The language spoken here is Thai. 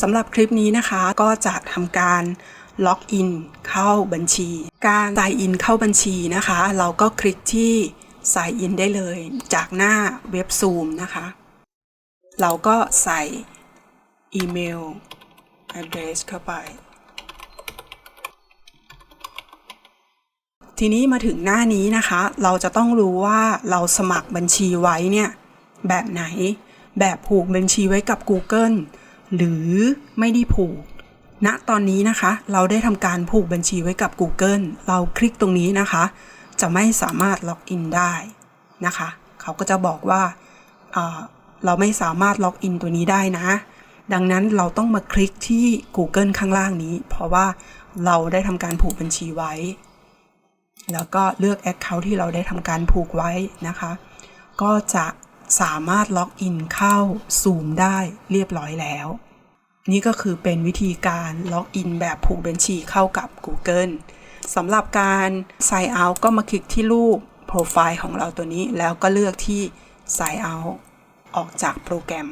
สำหรับคลิปนี้นะคะก็จะทำการล็อกอินเข้าบัญชี การ sign in เข้าบัญชีนะคะ เราก็คลิกที่ sign in ได้เลย จากหน้าเว็บ Zoom นะคะ เราก็ใส่อีเมล address เข้าไป ทีนี้มาถึงหน้านี้นะคะ เราจะต้องรู้ว่าเราสมัครบัญชีไว้เนี่ย แบบไหน แบบผูกบัญชีไว้กับ Google หรือไม่ได้ผูกณตอนนี้นะคะ เราได้ทำการผูกบัญชีไว้กับ Google เราคลิกตรงนี้นะคะ จะไม่สามารถล็อกอินได้นะคะ เขาก็จะบอกว่าเเราไม่สามารถล็อกอินตัวนี้ได้นะ ดังนั้นเราต้องมาคลิกที่ Google ข้างล่างนี้ เพราะว่าเราได้ทำการผูกบัญชีไว้ แล้วก็เลือก Account ที่เราได้ทำการผูกไว้นะคะ ก็จะ สามารถล็อกอินเข้า Zoom ได้เรียบร้อยแล้ว นี่ก็คือเป็นวิธีการล็อกอินแบบผูกบัญชีเข้ากับ Google สำหรับการ Sign Out ก็มาคลิกที่รูปโปรไฟล์ของเราตัวนี้ แล้วก็เลือกที่ Sign Out ออกจากโปรแกรม